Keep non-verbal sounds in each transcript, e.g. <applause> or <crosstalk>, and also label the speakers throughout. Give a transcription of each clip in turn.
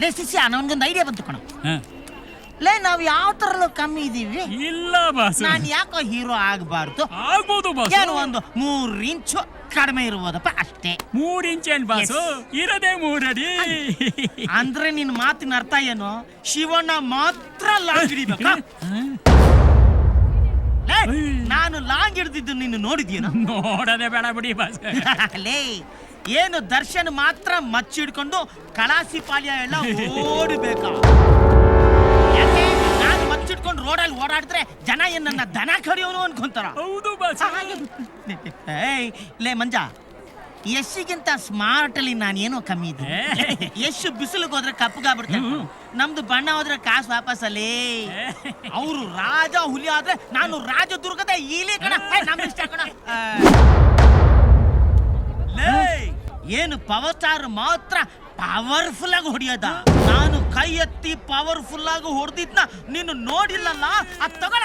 Speaker 1: ಲೇ ಶಿಷ್ಯ ನನ್ಗೊಂದು ಐಡಿಯಾ ಬಂತು ಕಣ.
Speaker 2: ಹ.
Speaker 1: ಲೇ ನಾವು ಯಾವ ತರಲ್ಲೂ ಕಮ್ಮಿ ಇದೀವಿ.
Speaker 2: ಇಲ್ಲ ಬಾಸ್.
Speaker 1: ನಾನ್ ಯಾಕೋ ಹೀರೋ ಆಗಬಾರ್ದು.
Speaker 2: ಆಗ್ಬೋದು ಬಾಸ್.
Speaker 1: ಏನು ಒಂದು ಮೂರ್ ಇಂಚು ಕಡಿಮೆ ಇರ್ಬೋದಪ್ಪ ಅಷ್ಟೇ.
Speaker 2: ಮೂರ್ ಇಂಚೇನ್ ಬಾಸು? ಇರದೆ ಮೂರಡಿ.
Speaker 1: ಅಂದ್ರೆ ನಿನ್ ಮಾತಿನ ಅರ್ಥ ಏನು? ಶಿವಣ್ಣ ಮಾತ್ರ ಲಾಂಗ್ ಹಿಡಿಬೇಕಾ? ಲೇ, ನಾನು ಲಾಂಗ್ ಹಿಡ್ದಿದ್ದು ನಿನ್ನ ನೋಡಿದ್ಯೇನು?
Speaker 2: ನೋಡದೆ ಬೇಡ ಬಿಡಿ ಬಾಸ್. <laughs>
Speaker 1: ಲೇ ಏನು ದರ್ಶನ್ ಮಾತ್ರ ಮಚ್ಚಿಡ್ಕೊಂಡು ಕಳಾಸಿ ಪಾಳ್ಯ ಎಲ್ಲ ಓಡಬೇಕಾ? ಯಾಕೆ? ನಾನು ಮಚ್ಚಿಡ್ಕೊಂಡು ರೋಡಲ್ಲಿ ಓಡಾಡಿದ್ರೆ ಜನ ಏನ್ ನನ್ನ ದನ ಕಡಿಯೋನು ಅನ್ಕೊಂತಾರ?
Speaker 2: ಹೌದು ಬಾಸ್.
Speaker 1: ಏಯ್ ಲೇ ಮಂಜ ಯಶ್ಗಿಂತ ಸ್ಮಾರ್ಟ್ ಅಲ್ಲಿ ನಾನೇನೋ ಕಮ್ಮಿ ಇದೆ ಯಶ್ ಬಿಸಿಲಿಗೆ ಹೋದ್ರೆ ಕಪ್ಪಗಾಗ್ಬಿಡ್ತೇನೆ ನಮ್ದು ಬಣ್ಣ ಹೋದ್ರೆ ಕಾಸು ವಾಪಸ್ಸಲ್ಲಿ ಅವರು ರಾಜ ಹುಲಿ ಆದ್ರೆ ನಾನು ರಾಜದುರ್ಗದ ಇಲಿ ಕಣ. ಏ, ನಮ್ ಇಷ್ಟ ಕಣ. ಲೇ, ಏನು ಪವರ್ ಸ್ಟಾರ್ ಮಾತ್ರ ಪವರ್ಫುಲ್ ಆಗಿ ಹೊಡಿಯೋದ. ನಾನು ಕೈ ಎತ್ತಿ ಪವರ್ಫುಲ್ ಆಗಿ ಹೊಡೆದಿದ್ನ ನೀನು ನೋಡಿಲ್ಲಲ್ಲ? ಅದ್ ತಗೋಣ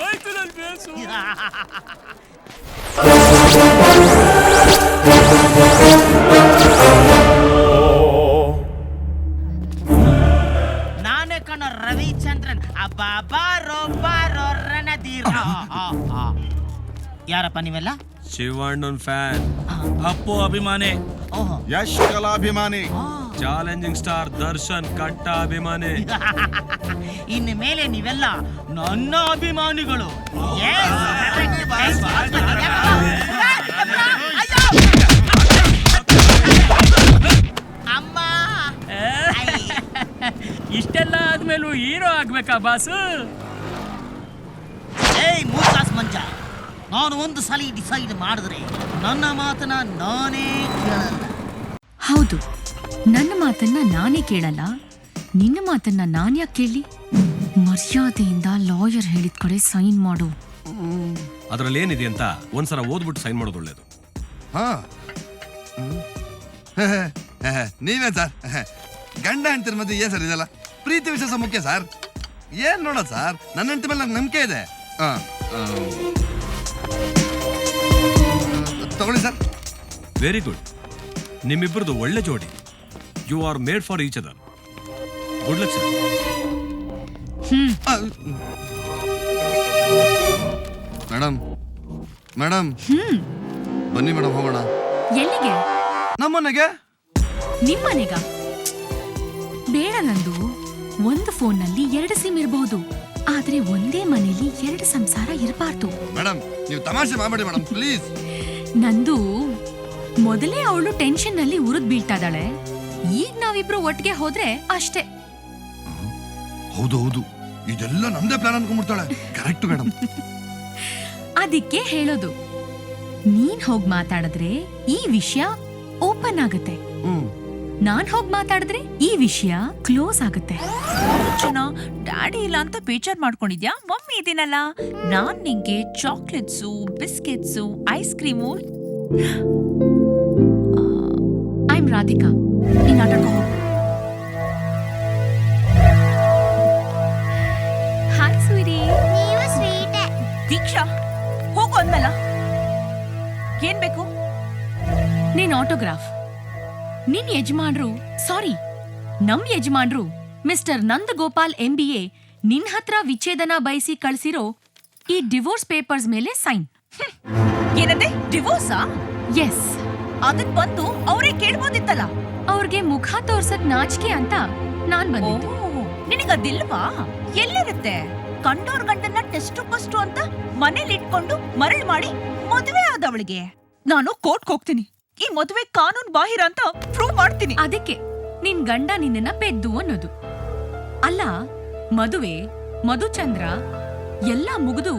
Speaker 2: ಹೋಯ್ತು ನನ್ ಬೇಸು. <laughs>
Speaker 1: ಯಾರಪ್ಪ ನೀವೆಲ್ಲ?
Speaker 3: ಶಿವಣ್ಣನ್ ಫ್ಯಾನ್
Speaker 4: ಅಪ್ಪು ಅಭಿಮಾನಿ.
Speaker 1: ಓಹೋ.
Speaker 5: ಯಶ್ ಕಲಾಭಿಮಾನಿ.
Speaker 3: ಚಾಲೆಂಜಿಂಗ್ ಸ್ಟಾರ್ ದರ್ಶನ್ ಕಟ್ಟ ಅಭಿಮಾನಿ. <laughs>
Speaker 1: ಇನ್ನು ಮೇಲೆ ನೀವೆಲ್ಲ ನನ್ನ ಅಭಿಮಾನಿಗಳು. Yes, correct, boss. ಅಮ್ಮ. ಐ. <laughs>
Speaker 2: ಇಷ್ಟೆಲ್ಲ ಆದ್ಮೇಲೂ ಹೀರೋ ಆಗ್ಬೇಕಾ ಬಾಸು?
Speaker 1: ಏಯ್ ಮೂಕಾಸ್ ಮಂಜ. ನಾನು ಒಂದು ಸಲ ಡಿಸೈಡ್ ಮಾಡಿದ್ರೆ ನನ್ನ ಮಾತನ್ನ ನಾನೇ ಕೇಳಲ್ಲ.
Speaker 6: ಹೌದು ನನ್ನ ಮಾತನ್ನ ನಾನೇ ಕೇಳಲ್ಲ. ನಿನ್ನ ಮಾತನ್ನ ನಾನ್ಯಾಕೆ ಕೇಳಿ ಮರ್ಯಾದೆಯಿಂದ ಲಾಯರ್ ಹೇಳಿದ ಕಡೆ ಸೈನ್ ಮಾಡು.
Speaker 3: ಅದರಲ್ಲಿ ಏನಿದೆ ಅಂತ ಒಂದ್ಸಲ ಓದ್ಬಿಟ್ಟು ಸೈನ್ ಮಾಡೋದು ಒಳ್ಳೇದು.
Speaker 5: ಹಾ. ನೀವೇ ಸರ್. ಗಂಡ ಹೆಂಡತಿರ ಮಧ್ಯೆ ಏನ್ ಸರ್ ಇದೆಲ್ಲ? ಪ್ರೀತಿ ವಿಶ್ವಾಸ ಮುಖ್ಯ ಸರ್. ಏನ್ ನೋಡೋದು ಸರ್? ನನ್ನ ಹೆಂಡತಿ ಮೇಲೆ ನಂಗೆ ನಂಬಿಕೆ ಇದೆ. ಹಾ. ತಗೊಳ್ಳಿ ಸರ್.
Speaker 3: ವೆರಿ ಗುಡ್ ನಿಮ್ಮಿಬ್ಬರದು ಒಳ್ಳೆ ಜೋಡಿ. You are made for each other good luck sir
Speaker 5: madam madam ಬನ್ನಿ ಮೇಡಮ್ ಹೋಗೋಣ.
Speaker 6: ಎಲ್ಲಿಗೆ?
Speaker 5: ನಮ್ಮನೆಗೆ?
Speaker 6: ನಿಮ್ಮನೆಗ? ಬೇಡ ನಂದು. ಒಂದು ಫೋನ್ನಲ್ಲಿ ಎರಡು ಸಿಮ್ ಇರಬಹುದು ಆದ್ರೆ ಒಂದೇ ಮನೆಯಲ್ಲಿ ಎರಡು ಸಂಸಾರ ಇರಬಾರ್ದು.
Speaker 5: ಮೇಡಮ್ ನೀವು ತಮಾಷೆ ಮಾಡಬೇಡಿ ಮೇಡಮ್ ಪ್ಲೀಸ್.
Speaker 6: ನಂದು ಮೊದಲೇ ಅವಳು ಟೆನ್ಷನ್ನಲ್ಲಿ ಉರಿದ್ ಬೀಳ್ತಾ ಇದ್ದಾಳೆ ಈಗ ನಾವಿಬ್ರು ಒಟ್ಟಿಗೆ ಹೋದ್ರೆ ಅಷ್ಟೇ.
Speaker 5: ಹೌದು ಹೌದು ಇದೆಲ್ಲ ನಮ್ದೇ ಪ್ಲಾನ್ ಅನ್ಕೊಂಡ್ಬಿಡ್ತಾಳೆ. ಕರೆಕ್ಟ್ ಮೇಡಮ್
Speaker 6: ಅದಕ್ಕೆ ಹೇಳೋದು. ನೀನ್ ಹೋಗಿ ಮಾತಾಡಿದ್ರೆ ಈ ವಿಷಯ ಓಪನ್ ಆಗುತ್ತೆ.
Speaker 5: ಹ್ಮ್.
Speaker 6: ನಾನ್ ಹೋಗ್ ಮಾತಾಡಿದ್ರೆ ಈ ವಿಷಯ ಕ್ಲೋಸ್ ಆಗುತ್ತೆ.
Speaker 7: ಡ್ಯಾಡಿ ಇಲ್ಲ ಅಂತ ಬೇಜಾರ್ ಮಾಡ್ಕೊಂಡಿದ್ಯಾ? ಮಮ್ಮಿ ಇದೀನಲ್ಲ. ನಾನ್ ನಿಂಗೆ chocolates biscuits ice cream.
Speaker 6: I am Radhika. ನೀನ್ ಆಟಾಡ್ಕೊ. ಹೋಗು ಹಾಯ್
Speaker 7: ದೀಕ್ಷಾ ಹೋಗು ಅಂದಲ್ಲ ಏನ್ ಬೇಕು?
Speaker 6: ನೀನ್ ಆಟೋಗ್ರಾಫ್ ನಿನ್ ಯಜಮಾನ್ರು ಸಾರಿ ನಮ್ ಯಜಮಾನ್ರು mister Nandagopal M B A ನಿನ್ ಹತ್ರ ವಿಚ್ಛೇದನ ಬಯಸಿ ಕಳ್ಸಿರೋ ಈ ಡಿವೋರ್ಸ್ ಪೇಪರ್ಸ್ ಮೇಲೆ ಸೈನ್.
Speaker 7: ಏನಂದೆ? ಡಿವೋರ್ಸಾ?
Speaker 6: ಎಸ್
Speaker 7: ಅದನ್ ಬಂದು ಅವರೇ ಕೇಳ್ಬೋದಿತ್ತಲ್ಲ?
Speaker 6: ಅವ್ರಿಗೆ ಮುಖ ತೋರ್ಸಕ್ ನಾಚಿಕೆ ಅಂತ ನಾನ್ ಬಂದಿದ್ದು.
Speaker 7: ನಿನಗದಿಲ್ವಾ? ಎಲ್ಲಿರುತ್ತೆ? ಕಂಡೋರ್ ಗಂಡನ್ನ ಟೆಸ್ಟು ಪಸ್ಟು ಅಂತ ಮನೇಲಿ ಇಟ್ಕೊಂಡು ಮರಳು ಮಾಡಿ ಮದುವೆ ಆದವಳಿಗೆ. ನಾನು ಕೋರ್ಟ್ ಹೋಗ್ತೀನಿ. ಈ ಮದುವೆ ಕಾನೂನು ಬಾಹಿರ ಅಂತ ಪ್ರೂವ್ ಮಾಡ್ತೀನಿ.
Speaker 6: ಅದಕ್ಕೆ ನಿನ್ ಗಂಡ ನಿನ್ನನ್ನ ಪೆದ್ದು ಅನ್ನೋದು. ಅಲ್ಲ ಮದುವೆ ಮಧುಚಂದ್ರ ಎಲ್ಲ ಮುಗಿದು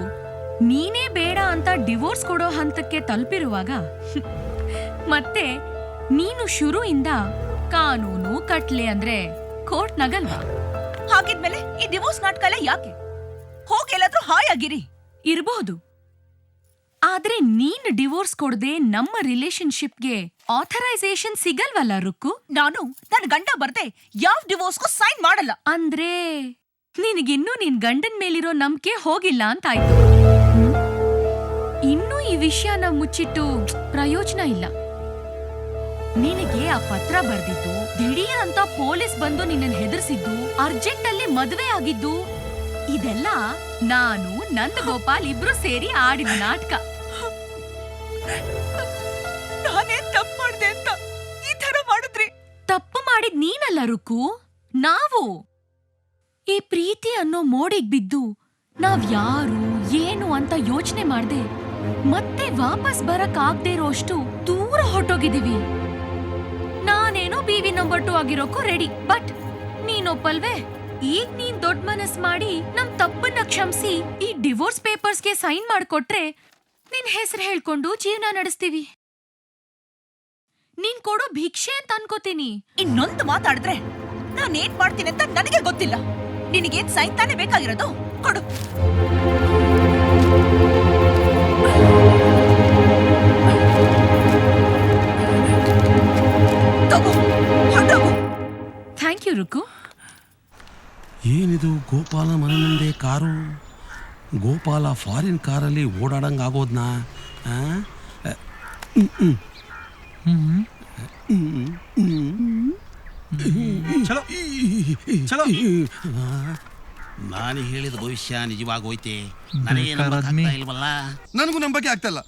Speaker 6: ನೀನೇ ಬೇಡ ಅಂತ ಡಿವೋರ್ಸ್ ಕೊಡೋ ಹಂತಕ್ಕೆ ತಲುಪಿರುವಾಗ ಮತ್ತೆ ನೀನು ಶುರುವಿಂದ ಕಾನೂನು ಕಟ್ಲೆ ಅಂದ್ರೆ ಕೋರ್ಟ್ ನಗಲ್ವಾ?
Speaker 7: ಹಾಗಿದ್ಮೇಲೆ ಈ ಡಿವೋರ್ಸ್ ನಾಟಕ ಯಾಕೆ? ಹೋಗಿ ಎಲ್ಲಾದ್ರೂ ಹಾಯಾಗಿರಿ.
Speaker 6: ಇರಬಹುದು ಆದ್ರೆ ನೀನ್ ಡಿವೋರ್ಸ್ ಕೊಡದೆ ನಮ್ಮ ರಿಲೇಶನ್ಶಿಪ್ಗೆ ಆಥರೈಸೇಷನ್ ಸಿಗಲ್ವಲ್ಲ ರುಕ್ಕು?
Speaker 7: ನಾನು ನನ್ನ ಗಂಡ ಬರ್ದೆ ಯಾವ ಡಿವೋರ್ಸ್ಗೂ ಸೈನ್ ಮಾಡಲ್ಲ.
Speaker 6: ಅಂದ್ರೆ ನಿನಗಿನ್ನೂ ನಿನ್ ಗಂಡನ್ ಮೇಲಿರೋ ನಂಬಿಕೆ ಹೋಗಿಲ್ಲ ಅಂತಾಯ್ತು. ಆಯ್ತು ಇನ್ನೂ ಈ ವಿಷಯನ ಮುಚ್ಚಿಟ್ಟು ಪ್ರಯೋಜನ ಇಲ್ಲ. ನಿನಗೆ ಆ ಪತ್ರ ಬರ್ದಿದ್ದು ದಿಢೀರ್ ಅಂತ ಪೊಲೀಸ್ ಬಂದು ನಿನ್ನನ್ ಹೆದರ್ಸಿದ್ದು ಅರ್ಜೆಂಟ್ ಅಲ್ಲಿ ಮದುವೆ ಆಗಿದ್ದು ಇದೆಲ್ಲ ನಾನು ನಂದ ಗೋಪಾಲ್ ಇಬ್ರು ಸೇರಿ ಆಡಿದ ನಾಟಕ.
Speaker 7: ನಾನೇನ್ ತಪ್ಪು ಮಾಡ್ದೆ ಅಂತ ಈ ತರ ಮಾಡಿದ್ರಿ.
Speaker 6: ತಪ್ಪು ಮಾಡಿದ್ ನೀನಲ್ಲ ರುಕು ನಾವು? ಈ ಪ್ರೀತಿ ಅನ್ನೋ ಮೋಡಿಗ್ ಬಿದ್ದು ನಾವ್ ಯಾರು, ಏನು ಅಂತ ಯೋಚನೆ ಮಾಡ್ದೆ, ಮತ್ತೆ ವಾಪಸ್ ಬರಕ್ ಆಗದೆ ಇರೋಷ್ಟು ದೂರ ಹೊರಟೋಗಿದೀವಿ ನಾನೇನೋ ಬಿವಿ ನಂಬರ್ ಟು ಆಗಿರೋಕ್ಕೂ ರೆಡಿ ಬಟ್ ನೀನೊಪ್ಪಲ್ವೇ? ಈಗ ನೀನ್ ದೊಡ್ಡ ಮನಸ್ ಮಾಡಿ ನಮ್ ತಪ್ಪನ್ನ ಕ್ಷಮಿಸಿ ಈ ಡಿವೋರ್ಸ್ ಪೇಪರ್ಸ್ಗೆ ಸೈನ್ ಮಾಡ್ಕೊಟ್ರೆ ನಿನ್ ಹೆಸರು ಹೇಳ್ಕೊಂಡು ಜೀವನ ನಡೆಸ್ತೀವಿ. ನೀನ್ ಕೊಡೋ ಭಿಕ್ಷೆ ಅಂತ ಅನ್ಕೋತೀನಿ.
Speaker 7: ಇನ್ನೊಂದು ಮಾತಾಡಿದ್ರೆ ಏನ್ ಮಾಡ್ತೀನಿ ಅಂತ ನನಗೆ ಗೊತ್ತಿಲ್ಲ. ನಿನಗೇನ್ ಸೈನ್ ತಾನೇ ಬೇಕಾಗಿರೋದು ಕೊಡು. ತಗೋ ಹೊರ್ಟೋಗು.
Speaker 6: ಥ್ಯಾಂಕ್ ಯು ರುಕು.
Speaker 8: ಏನಿದು ಗೋಪಾಲ ಮನೆ ಮುಂದೆ ಕಾರು? ಗೋಪಾಲ ಫಾರಿನ್ ಕಾರಲ್ಲಿ ಓಡಾಡಂಗೆ ಆಗೋದ್ನಾ.
Speaker 4: ಚಲೋ. ಚಲೋ.
Speaker 8: ನಾನು ಹೇಳಿದ ಭವಿಷ್ಯ ನಿಜವಾಗೋಯ್ತೆ. ನನಗೆ ನಂಬಕ್ಕಾಗ್ತಾ ಇಲ್ವಲ್ಲ?
Speaker 5: ನನಗೂ ನಂಬಕ್ಕೆ ಆಗ್ತಾ ಇಲ್ಲ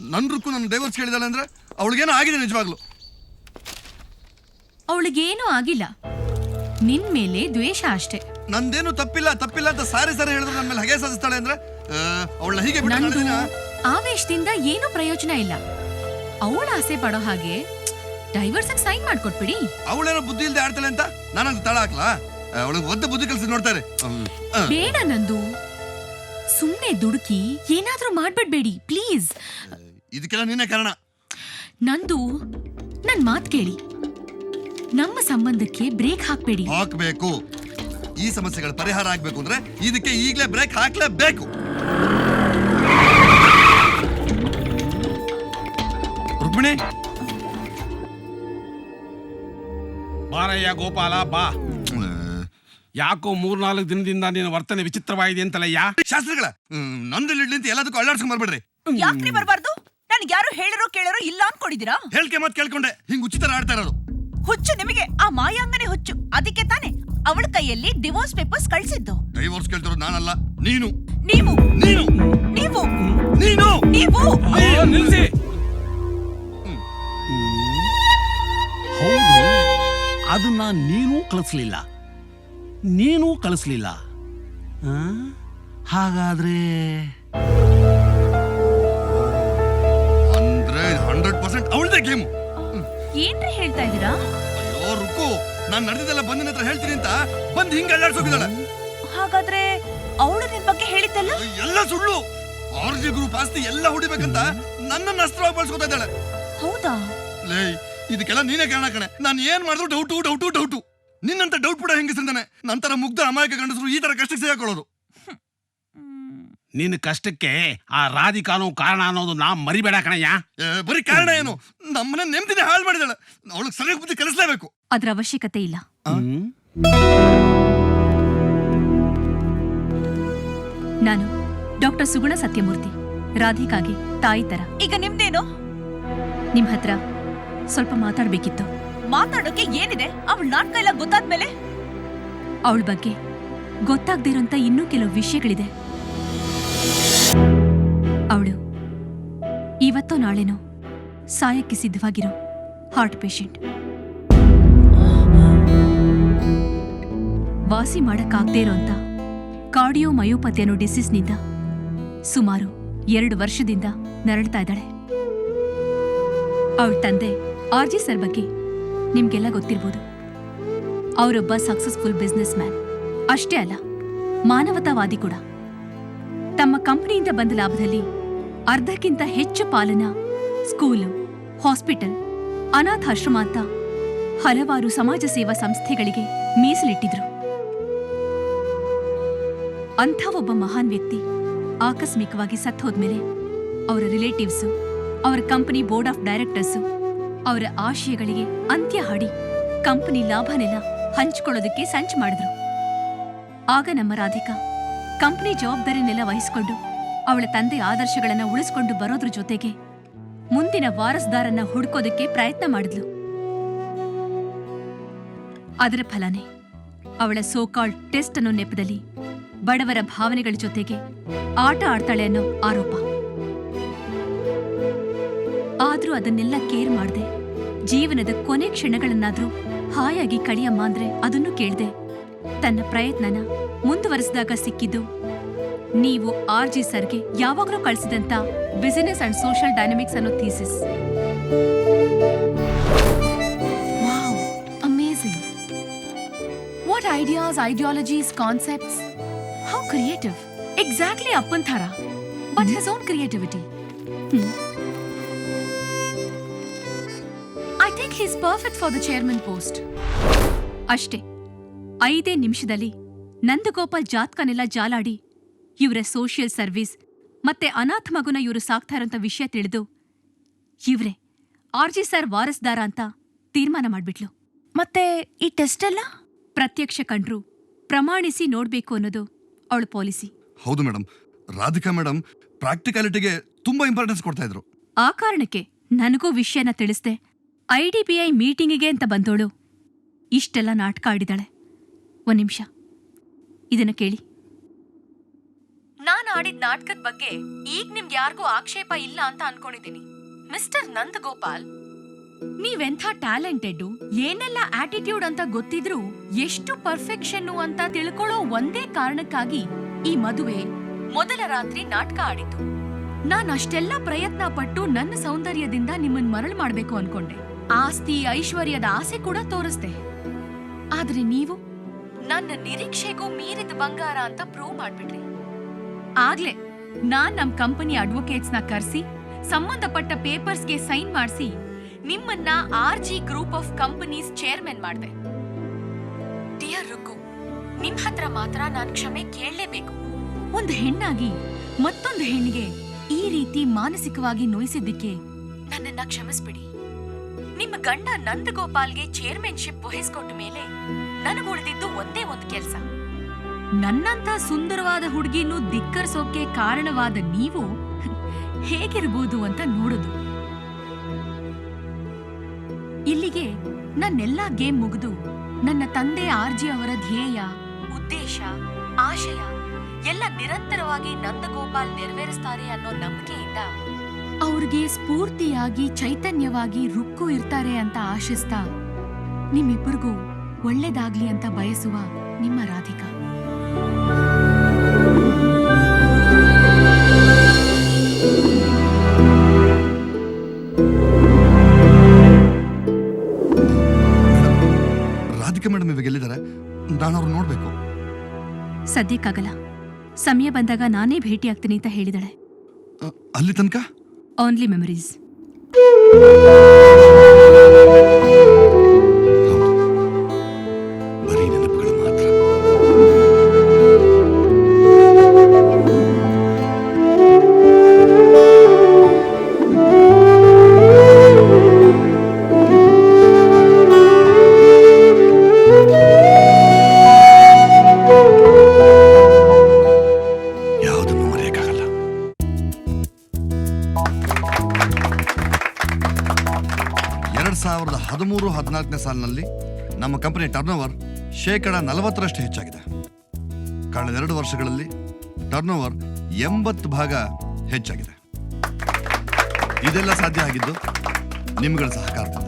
Speaker 5: ನನ್ನ ರುಕ್ಕು ನನ್ನ ಡೈವರ್ಸ್ ಕೇಳಿದಾಳೆ ಅಂದ್ರೆ ಅವಳಿಗೇನೋ ಆಗಿದೆ ನಿಜವಾಗ್ಲು.
Speaker 6: ಅವಳಿಗೇನೂ ಆಗಿಲ್ಲ. ನಿನ್ ಮೇಲೆ ದ್ವೇಷ ಅಷ್ಟೇ.
Speaker 5: ನಂದೇನು ತಪ್ಪಿಲ್ಲ ತಪ್ಪಿಲ್ಲ ಅಂತ ಸಾರಿ ಸಾರಿ ಹೇಳಿದ್ರು ನನ್ನ ಮೇಲೆ ಹಗೆ ಸಾಧಿಸ್ತಾಳೆ ಅಂದ್ರೆ ಅವಳನ್ನ ಹೀಗೆ ಬಿಟ್ಟು
Speaker 6: ನಂದು
Speaker 5: ದಿನ
Speaker 6: ಆವೇಶದಿಂದ ಏನೂ ಪ್ರಯೋಜನ ಇಲ್ಲ. ಅವಳ ಆಸೆ ಪಡೋ ಹಾಗೆ ಡೈವರ್ಸ್ ಸೈನ್ ಮಾಡ್ಕೊಟ್ಬಿಡಿ.
Speaker 5: ಅವಳೇನೋ ಬುದ್ಧಿ ಇಲ್ದೆ ಆಡ್ತಾಳೆ ಅಂತ ನಾನಂತ ತಳ ಹಾಕ್ಲಾ? ಅವಳಿಗೆ ಒದ್ದ ಬುದ್ಧಿ ಕಲ್ಸಿ ನೋಡ್ತಾರೆ. ಹ್ಮ್. ಆ.
Speaker 6: ಬೇಡ ನಂದು. ಸುಮ್ನೆ ದುಡುಕಿ ಏನಾದ್ರೂ ಮಾಡ್ಬಿಡ್ಬೇಡಿ ಪ್ಲೀಸ್
Speaker 5: ಇದಕ್ಕೆಲ್ಲ ನಿನ್ನ ಕಾರಣ.
Speaker 6: ನಂದು ನನ್ ಮಾತ್ ಕೇಳಿ. ನಮ್ಮ ಸಂಬಂಧಕ್ಕೆ ಬ್ರೇಕ್ ಹಾಕ್ಬೇಡಿ.
Speaker 5: ಹಾಕ್ಬೇಕು. ಈ ಸಮಸ್ಯೆಗಳ ಪರಿಹಾರ ಆಗ್ಬೇಕು ಅಂದ್ರೆ ಇದಕ್ಕೆ ಈಗಲೇ ಬ್ರೇಕ್ ಹಾಕ್ಲೇಬೇಕು. ರುಕ್ಮಿಣಿ.
Speaker 8: ಬಾರಯ್ಯ ಗೋಪಾಲ ಬಾ. ಯಾಕೋ ಮೂರ್ನಾಲ್ಕು ದಿನದಿಂದ ನಿನ್ನ ವರ್ತನೆ ವಿಚಿತ್ರವಾಗಿದೆ ಅಂತಲಯ್ಯ?
Speaker 5: ಶಾಸ್ತ್ರಿಗಳ ನಂದಲ್ಲಿ ಅಂತ ಎಲ್ಲದಕ್ಕೂ ಅಳ್ಳಾಡ್ಸ್ಕೊಂಡ್ ಬರ್ಬೇಡ್ರಿ.
Speaker 7: ಯಾಕ್ರಿ ಬರ್ಬಾರ್ದು? ನನ್ಗೆ ಯಾರು ಹೇಳಿರೋ ಕೇಳಿರೋ ಇಲ್ಲ ಅನ್ಕೊಂಡಿದ್ದೀರಾ?
Speaker 5: ಹೇಳ್ಕೆ ಮತ್ತೆ ಕೇಳ್ಕೊಂಡೆ. ಹಿಂಗ್ ಉಚಿತರ ಆಡ್ತಾ ಇರೋದು.
Speaker 7: ಹುಚ್ಚು ನಿಮಗೆ ಆ ಮಾಯಾಂಗನೆ ಹುಚ್ಚು. ಅದಕ್ಕೆ ತಾನೆ ಅವಳ ಕೈಯಲ್ಲಿ ಡಿವೋರ್ಸ್ ಪೇಪರ್ಸ್ ಕಳ್ಸಿದ್ದು.
Speaker 5: ಡೈವೋರ್ಸ್ ಕೇಳ್ತಿರೋದು ನಾನಲ್ಲ ನೀನು.
Speaker 7: ನೀವು.
Speaker 5: ನೀನು.
Speaker 7: ನೀವು.
Speaker 5: ನೀನು.
Speaker 7: ನೀವು.
Speaker 8: ನಿಲ್ಸಿ. ಹೌದು ಅದನ್ನ ನೀನು ಕಳಿಸ್ಲಿಲ್ಲ. ನೀನು ಕಳಿಸ್ಲಿಲ್ಲ. ಆ? ಹಾಗಾದ್ರೆ
Speaker 5: ಅಂದ್ರೆ ಹಂಡ್ರೆಡ್ ಪರ್ಸೆಂಟ್ ಅವಳದೇ ಗೇಮು.
Speaker 6: ಏನ್ರಿ ಹೇಳ್ತಾ ಇದೀರಾ
Speaker 5: ಅಯ್ಯೋ ರುಕ್ಕು ನಾನ್ ನಡೆದಿದ್ದೆಲ್ಲ ಬಂದಿನ ಹತ್ರ ಹೇಳ್ತೀನಿ ಅಂತ. ಬಂದ್ ಹಿಂಗ ಅಲ್ಲಾಡ್ಸೋಗಿದ್ದಾಳೆ
Speaker 7: ಹಾಗಾದ್ರೆ ಅವಳು ನಿನ್ ಬಗ್ಗೆ ಹೇಳಿದ್ದಲ್ಲ?
Speaker 5: ಎಲ್ಲ ಸುಳ್ಳು. ಆರ್.ಜಿ ಗುರು ಗ್ರೂಪ್ ಆಸ್ತಿ ಎಲ್ಲ ಹೊಡಿಬೇಕಂತ ನನ್ನ ಅಸ್ತ್ರವಾಗಿ ಬಳಸ್ಕೊತಾ ಇದ್ದಾಳೆ.
Speaker 7: ಹೌದಾ?
Speaker 5: ಲೇ ಇದಕ್ಕೆಲ್ಲ ನೀನೇ ಕಾರಣ ಕಣೆ. ನಾನು ಏನ್ ಮಾಡಿದ್ರು ಡೌಟು ಡೌಟು ಡೌಟು ನಿನ್ನಂತ ಡೌಟ್ ಕೂಡ ಹೆಂಗಿಸ್ತಾನೆ ನಂತರ ಮುಗ್ಧ ಅಮಾಯಕ ಗಂಡಸರು ಈ ತರ ಕಷ್ಟಕ್ಕೆ ಸಿಗಾಕೊಳ್ಳೋದು.
Speaker 8: ನಿನ್ನ ಕಷ್ಟಕ್ಕೆ ಆ ರಾಧಿಕಾನು ಕಾರಣ ಅನ್ನೋದು ನಾ ಮರಿಬೇಡ ಕಣಯ್ಯ.
Speaker 5: ಏ, ಬರೀ ಕಾರಣ ಏನು? ನಮ್ಮನ್ನ ನೆಮ್ಮದಿನ ಹಾಳು ಮಾಡಿದಾಳೆ ಅವಳಿಗೆ ಸರಿಯಾಗಿ ಬುದ್ಧಿ ಕಲಿಸ್ಲೇಬೇಕು.
Speaker 6: ಅದ್ರ ಅವಶ್ಯಕತೆ ಇಲ್ಲ.
Speaker 8: ಹ್ಮ್?
Speaker 6: ನಾನು ಡಾಕ್ಟರ್ ಸುಗುಣ ಸತ್ಯಮೂರ್ತಿ ರಾಧಿಕಾಗೆ ತಾಯಿ ತರ.
Speaker 7: ಈಗ ನಿಮ್ದೇನು?
Speaker 6: ನಿಮ್ ಹತ್ರ ಸ್ವಲ್ಪ ಮಾತಾಡ್ಬೇಕಿತ್ತು.
Speaker 7: ಮಾತಾಡೋಕೆ ಏನಿದೆ? ಅವಳು ನಾನ್ ಎಲ್ಲ ಗೊತ್ತಾದ್ಮೇಲೆ?
Speaker 6: ಅವಳ ಬಗ್ಗೆ ಗೊತ್ತಾಗ್ದಿರೋಂತ ಇನ್ನೂ ಕೆಲವು ವಿಷಯಗಳಿದೆ. ಅವಳು, ಇವತ್ತೋ ನಾಳೆನೋ ಸಾಯಕ್ಕೆ ಸಿದ್ಧವಾಗಿರೋ ಹಾರ್ಟ್ ಪೇಷಂಟ್. ವಾಸಿ ಮಾಡಕ್ಕಾಗ್ದೇ ಇರೋಂತ ಕಾರ್ಡಿಯೋ ಮಯೋಪತಿ ಅನ್ನೋ ಡಿಸೀಸ್ನಿಂದ ಸುಮಾರು ಎರಡು ವರ್ಷದಿಂದ ನರಳ್ತಾ ಇದ್ದಾಳೆ. ಅವಳ ತಂದೆ ಆರ್ ಜಿ ಸರ್ ಬಗ್ಗೆ ನಿಮ್ಗೆಲ್ಲ ಗೊತ್ತಿರ್ಬೋದು. ಅವರೊಬ್ಬ ಸಕ್ಸಸ್ಫುಲ್ ಬಿಸ್ನೆಸ್ ಮ್ಯಾನ್ ಅಷ್ಟೇ ಅಲ್ಲ, ಮಾನವತಾವಾದಿ ಕೂಡ. ತಮ್ಮ ಕಂಪನಿಯಿಂದ ಬಂದ ಲಾಭದಲ್ಲಿ ಅರ್ಧಕ್ಕಿಂತ ಹೆಚ್ಚು ಪಾಲನ ಸ್ಕೂಲು ಹಾಸ್ಪಿಟಲ್ ಅನಾಥಾಶ್ರಮ ಅಂತ ಹಲವಾರು ಸಮಾಜ ಸೇವಾ ಸಂಸ್ಥೆಗಳಿಗೆ ಮೀಸಲಿಟ್ಟಿದ್ರು. ಅಂಥ ಒಬ್ಬ ಮಹಾನ್ ವ್ಯಕ್ತಿ ಆಕಸ್ಮಿಕವಾಗಿ ಸತ್ತು ಹೋದ್ಮೇಲೆ ಅವರ ರಿಲೇಟಿವ್ಸು ಅವರ ಕಂಪನಿ ಬೋರ್ಡ್ ಆಫ್ ಡೈರೆಕ್ಟರ್ಸು ಅವರ ಆಶಯಗಳಿಗೆ ಅಂತ್ಯ ಹಾಡಿ ಕಂಪನಿ ಲಾಭನೆಲ್ಲ ಹಂಚಿಕೊಳ್ಳೋದಕ್ಕೆ ಸಂಚು ಮಾಡಿದ್ರು. ಆಗ ನಮ್ಮ ರಾಧಿಕಾ ಕಂಪನಿ ಜವಾಬ್ದಾರಿನೆಲ್ಲ ವಹಿಸಿಕೊಂಡು ಅವಳ ತಂದೆ ಆದರ್ಶಗಳನ್ನ ಉಳಿಸ್ಕೊಂಡು ಬರೋದ್ರ ಜೊತೆಗೆ ಮುಂದಿನ ವಾರಸ್ದಾರನ್ನ ಹುಡ್ಕೋದಕ್ಕೆ ಪ್ರಯತ್ನ ಮಾಡಿದ್ಲು. ಅದರ ಫಲನೇ ಅವಳ ಸೋಕಾಳ್ ಟೆಸ್ಟ್ ಅನ್ನೋ ನೆಪದಲ್ಲಿ ಬಡವರ ಭಾವನೆಗಳ ಜೊತೆಗೆ ಆಟ ಆಡ್ತಾಳೆ ಅನ್ನೋ ಆರೋಪ. ಆದ್ರೂ ಅದನ್ನೆಲ್ಲ ಕೇರ್ ಮಾಡ್ದೆ, ಜೀವನದ ಕೊನೆ ಕ್ಷಣಗಳನ್ನಾದ್ರೂ ಹಾಯಾಗಿ ಕಳಿಯಮ್ಮ ಅಂದ್ರೆ ಅದನ್ನು ಕೇಳ್ದೆ, ತನ್ನ ಪ್ರಯತ್ನನ ಮುಂದುವರೆಸಿದಾಗ ಸಿಕ್ಕಿದ್ದು ನೀವು ಆರ್ ಜಿ ಸರ್ಗೆ ಯಾವಾಗಲೂ ಕಳಿಸಿದಂತ ಬಿಸಿನೆಸ್ ಅಂಡ್ ಸೋಷಿಯಲ್ ಡೈನಮಿಕ್ಸ್ ಅನ್ನೋ thesis wow amazing what ideas ideologies concepts how creative exactly ಅಪ್ಪನ್ ಥರ but his own creativity I think he's perfect for the chairman post ಅಷ್ಟೇ, ಐದೇ ನಿಮಿಷದಲ್ಲಿ ನಂದಗೋಪಾಲ್ ಜಾತ್ಕನೆಲ್ಲ ಜಾಲಾಡಿ ಇವರ ಸೋಷಿಯಲ್ ಸರ್ವಿಸ್ ಮತ್ತೆ ಅನಾಥ ಮಗುನ ಇವರು ಸಾಕ್ತಾ ಇರೋಂಥ ವಿಷಯ ತಿಳಿದು ಇವ್ರೆ ಆರ್ಜಿ ಸರ್ ವಾರಸ್ದಾರ ಅಂತ ತೀರ್ಮಾನ ಮಾಡ್ಬಿಟ್ಲು.
Speaker 7: ಮತ್ತೆ ಈ ಟೆಸ್ಟ್ ಎಲ್ಲ
Speaker 6: ಪ್ರತ್ಯಕ್ಷ ಕಂಡ್ರು ಪ್ರಮಾಣಿಸಿ ನೋಡ್ಬೇಕು ಅನ್ನೋದು ಅವಳ ಪಾಲಿಸಿ
Speaker 5: ಹೌದು ಮೇಡಮ್ ರಾಧಿಕಾ ಮೇಡಮ್ ಪ್ರಾಕ್ಟಿಕಾಲಿಟಿಗೆ ತುಂಬಾ ಇಂಪಾರ್ಟೆನ್ಸ್ ಕೊಡ್ತಾ ಇದ್ರು.
Speaker 6: ಆ ಕಾರಣಕ್ಕೆ ನನಗೂ ವಿಷಯನ ತಿಳಿಸ್ದೆ. ಐ ಡಿ ಬಿ ಐ ಮೀಟಿಂಗಿಗೆ ಅಂತ ಬಂದೋಳು. ಇಷ್ಟೆಲ್ಲ ನಾಟಕ ಆಡಿದಾಳೆ ಒಂದ್ ನಿಮಿಷ. ಇದನ್ನ ಕೇಳಿ. ನಾನು ಆಡಿದ ನಾಟಕದ ಬಗ್ಗೆ ಈಗ ನಿಮ್ಗೆ ಯಾರಿಗೂ ಆಕ್ಷೇಪ ಇಲ್ಲ ಅಂತ ಅನ್ಕೊಂಡಿದ್ದೀನಿ ಮಿಸ್ಟರ್ ನಂದಗೋಪಾಲ್. ನೀವೆಂಥ ಟ್ಯಾಲೆಂಟೆಡ್? ಏನೆಲ್ಲ ಆಟಿಟ್ಯೂಡ್ ಅಂತ ಗೊತ್ತಿದ್ರೂ ಎಷ್ಟು ಪರ್ಫೆಕ್ಷನ್ ಅಂತ ತಿಳ್ಕೊಳ್ಳೋ ಒಂದೇ ಕಾರಣಕ್ಕಾಗಿ ಈ ಮದುವೆ ಮೊದಲ ರಾತ್ರಿ ನಾಟಕ ಆಡಿತು ನಾನು ಅಷ್ಟೆಲ್ಲ ಪ್ರಯತ್ನ ಪಟ್ಟು ನನ್ನ ಸೌಂದರ್ಯದಿಂದ ನಿಮ್ಮನ್ ಮರಳು ಮಾಡ್ಬೇಕು ಅನ್ಕೊಂಡೆ. ಆಸ್ತಿ ಐಶ್ವರ್ಯದ ಆಸೆ ಕೂಡ ತೋರಿಸ್ದೆ. ಆದ್ರೆ ನೀವು? ನನ್ನ ನಿರೀಕ್ಷೆಗೂ ಮೀರಿದ ಬಂಗಾರ ಅಂತ ಪ್ರೂವ್ ಮಾಡ್ಬಿಟ್ರಿ. ಆಗ್ಲೇ. ನಾನ್ ನಮ್ ಕಂಪನಿ ಅಡ್ವೊಕೇಟ್ಸ್ನ ಕರ್ಸಿ, ಸಂಬಂಧಪಟ್ಟ ಪೇಪರ್ಸ್ಗೆ ಸೈನ್ ಮಾಡಿಸಿ, ನಿಮ್ಮನ್ನ R G group of companies chairman ಮಾಡ್ದೆ. ಡಿಯರ್ ರುಕು ನಿಮ್ ಹತ್ರ ಮಾತ್ರ ನಾನ್ ಕ್ಷಮೆ ಕೇಳಲೇಬೇಕು. ಒಂದು ಹೆಣ್ಣಾಗಿ ಮತ್ತೊಂದು ಹೆಣ್ಣಿಗೆ ಈ ರೀತಿ ಮಾನಸಿಕವಾಗಿ ನೋಯಿಸಿದ್ದಕ್ಕೆ ನನ್ನನ್ನ ಕ್ಷಮಿಸ್ಬಿಡಿ. ನಿಮ್ಮ ಗಂಡ ನಂದಗೋಪಾಲ್ಗೆ ಚೇರ್ಮನ್ಶಿಪ್ ವಹಿಸ್ಕೊಟ್ಟ ಮೇಲೆ ನನಗುಳಿದಿದ್ದು ಒಂದೇ ಒಂದು ಕೆಲ್ಸ. ನನ್ನಂತ ಸುಂದರವಾದ ಹುಡುಗಿಯನ್ನು ಧಿಕ್ಕರಿಸೋಕೆ ಕಾರಣವಾದ ನೀವು ಹೇಗಿರ್ಬೋದು ಅಂತ ನೋಡೋದು. ಇಲ್ಲಿಗೆ ನನ್ನೆಲ್ಲಾ ಗೇಮ್ ಮುಗಿದು ನನ್ನ ತಂದೆ ಆರ್ಜಿ ಅವರ ಧ್ಯೇಯ, ಉದ್ದೇಶ, ಆಶಯ ಎಲ್ಲ ನಿರಂತರವಾಗಿ ನಂದಗೋಪಾಲ್ ನೆರವೇರಿಸ್ತಾರೆ ಅನ್ನೋ ನಂಬಿಕೆಯಿಂದ ಅವ್ರಿಗೆ ಸ್ಫೂರ್ತಿಯಾಗಿ, ಚೈತನ್ಯವಾಗಿ ರುಕ್ಕು ಇರ್ತಾರೆ ಅಂತ ಆಶಿಸ್ತಾ ನಿಮ್ಮಿಬ್ಬರಿಗೂ ಒಳ್ಳೇದಾಗ್ಲಿ ಅಂತ ಬಯಸುವ ನಿಮ್ಮ ರಾಧಿಕಾ.
Speaker 5: ರಾಧಿಕಾ ಮೇಡಮ್ ಇವಾಗ ಎಲ್ಲಿದ್ದಾರೆ? ನಾನು ಅವ್ರು ನೋಡ್ಬೇಕು.
Speaker 6: ಸದ್ಯಕ್ಕಾಗಲ್ಲ. ಸಮಯ ಬಂದಾಗ ನಾನೇ ಭೇಟಿ ಆಗ್ತೀನಿ ಅಂತ ಹೇಳಿದಾಳೆ.
Speaker 5: ಅ, ಅಲ್ಲಿ ತನಕ?
Speaker 6: ಓನ್ಲಿ ಮೆಮರೀಸ್
Speaker 5: ಹದಿನಾಲ್ಕನೇ ಸಾಲಿನಲ್ಲಿ ನಮ್ಮ ಕಂಪನಿ ಟರ್ನ್ ಓವರ್ ಶೇಕಡ ನಲವತ್ತರಷ್ಟು ಹೆಚ್ಚಾಗಿದೆ. ಕಳೆದ ಎರಡು ವರ್ಷಗಳಲ್ಲಿ ಟರ್ನ್ ಓವರ್ ಎಂಬತ್ತು ಭಾಗ ಹೆಚ್ಚಾಗಿದೆ. ಇದೆಲ್ಲ ಸಾಧ್ಯ ಆಗಿದ್ದು ನಿಮ್ಗಳ ಸಹಕಾರದಿಂದ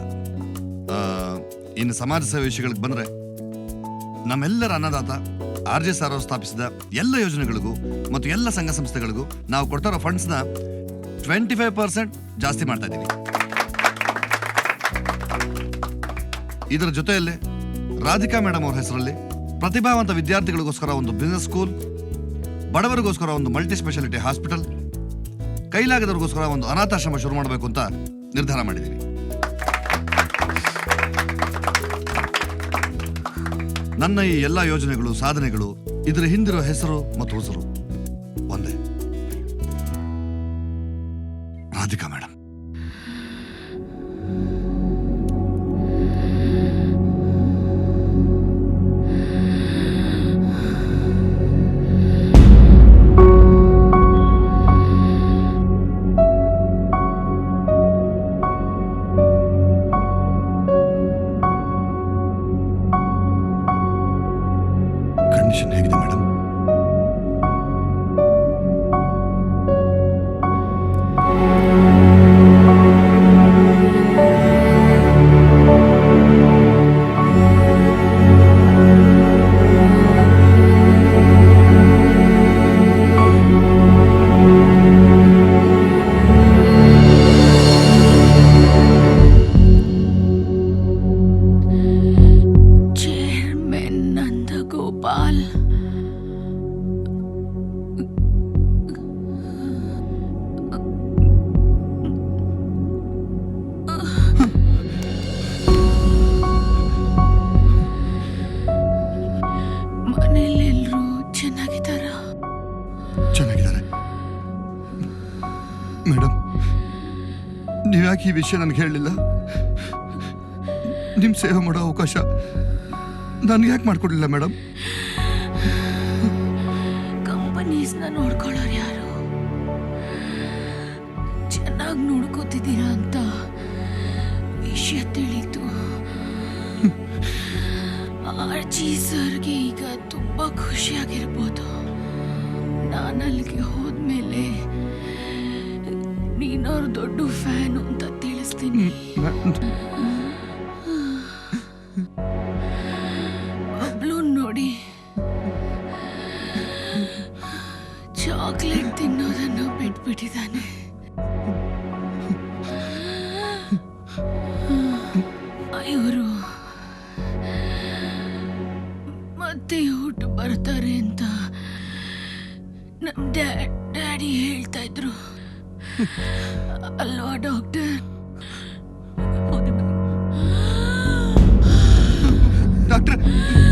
Speaker 5: ಇನ್ನು ಸಮಾಜ ಸೇವೆ ವಿಷಯಗಳಿಗೆ ಬಂದರೆ ನಮ್ಮೆಲ್ಲರ ಅನ್ನದಾತ ಆರ್ ಜೆ ಸಾರ್ ಅವರು ಸ್ಥಾಪಿಸಿದ ಎಲ್ಲ ಯೋಜನೆಗಳಿಗೂ ಮತ್ತು ಎಲ್ಲ ಸಂಘ ಸಂಸ್ಥೆಗಳಿಗೂ ನಾವು ಕೊಟ್ಟಿರೋ ಫಂಡ್ಸ್ನ ಟ್ವೆಂಟಿ ಫೈವ್ ಪರ್ಸೆಂಟ್ ಜಾಸ್ತಿ ಮಾಡ್ತಾ ಇದ್ದೀವಿ. ಇದರ ಜೊತೆಯಲ್ಲೇ ರಾಧಿಕಾ ಮೇಡಮ್ ಅವರ ಹೆಸರಲ್ಲಿ ಪ್ರತಿಭಾವಂತ ವಿದ್ಯಾರ್ಥಿಗಳಿಗೋಸ್ಕರ ಒಂದು ಬಿಸ್ನೆಸ್ ಸ್ಕೂಲ್ ಬಡವರಿಗೋಸ್ಕರ ಒಂದು ಮಲ್ಟಿ ಸ್ಪೆಷಾಲಿಟಿ ಹಾಸ್ಪಿಟಲ್ ಕೈಲಾಗದವರಿಗೋಸ್ಕರ ಒಂದು ಅನಾಥಾಶ್ರಮ ಶುರು ಮಾಡಬೇಕು ಅಂತ ನಿರ್ಧಾರ ಮಾಡಿದ್ದೀನಿ ನನ್ನ ಈ ಎಲ್ಲ ಯೋಜನೆಗಳು, ಸಾಧನೆಗಳು ಇದರ ಹಿಂದಿರೋ ಹೆಸರು ಮತ್ತು ಹೆಸರು ಒಂದೇ. ರಾಧಿಕಾ ಮೇಡಮ್
Speaker 6: ಚೆನ್ನಾಗಿದ್ದಾರೆ.
Speaker 5: ಮೇಡಮ್ ನೀವ್ಯಾಕೆ ಈ ವಿಷಯ ನನಗೆ ಹೇಳಲಿಲ್ಲ ನಿಮ್ಮ ಸೇವೆ ಮಾಡೋ ಅವಕಾಶ ನನಗೆ ಯಾಕೆ ಮಾಡಿಕೊಡ್ಲಿಲ್ಲ ಮೇಡಮ್
Speaker 6: ಕಂಪನೀಸ್ನ ನೋಡ್ಕೊಳ್ಳೋರು ಯಾರು? ಚೆನ್ನಾಗಿ ನೋಡ್ಕೋತಿದ್ದೀರಾ ಅಂತ ವಿಷಯ ತಿಳಿತು. ಆರ್ಜಿ ಸರ್ಗೆ ಈಗ ತುಂಬಾ ಖುಷಿಯಾಗಿರ್ಬೋದು. ದೊಡ್ಡ ಫ್ಯಾನು ಅಂತ ತಿಳಿಸ್ತೀನಿ. ಡಾಕ್ಟ್ರೆ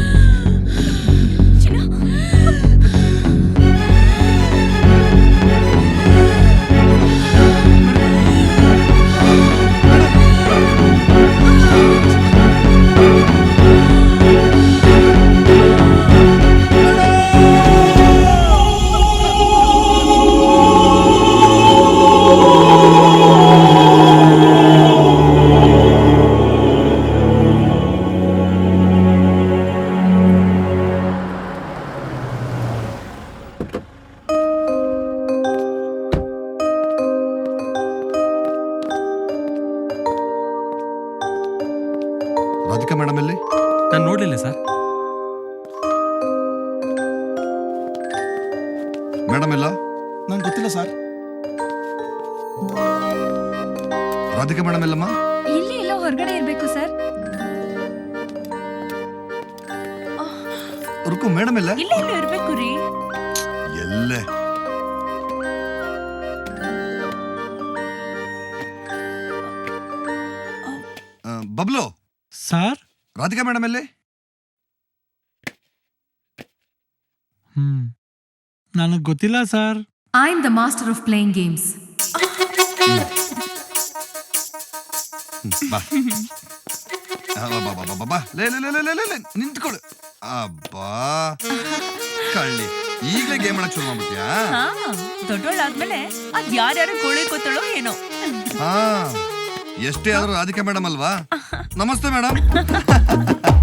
Speaker 5: ಆ, ಬಬ್ಲು
Speaker 4: ಸರ್
Speaker 5: ರಾಧಿಕಾ ಮೇಡಮ್ ಎಲ್ಲಿ
Speaker 4: ಹ್ಮ್ ನನಗೆ ಗೊತ್ತಿಲ್ಲ sir
Speaker 6: I am the master of playing games
Speaker 5: ಬಾ ಆ, ಬಾ, ಬಾ, ಬಾ, ಬಾ, ಬಾ, ಬಾ. ಲೇ ಲೇ ಲೇ ಲೇ, ಲೇ ಲೇ ಲೇ ನಿಂತ್ಕೊಳು ಅಬ್ಬಾ ಕಳ್ಳಿ ಈಗಲೇ ಗೇಮ್ ಆಡಕ್ ಶುರು ಮಾಡ್ಬಿಟ್ಯಾ
Speaker 7: ಹಾ ದೊಡ್ಡೋಳಾದ್ಮೇಲೆ ಅದ್ ಯಾರ್ಯಾರು ಗೋಳಿಕೋತಾಳೋ ಏನೋ
Speaker 5: ಹಾ ಎಷ್ಟೇ ಆದ್ರೂ ರಾಧಿಕಾ ಮೇಡಮ್ ಅಲ್ವಾ ನಮಸ್ತೆ ಮೇಡಮ್ <laughs>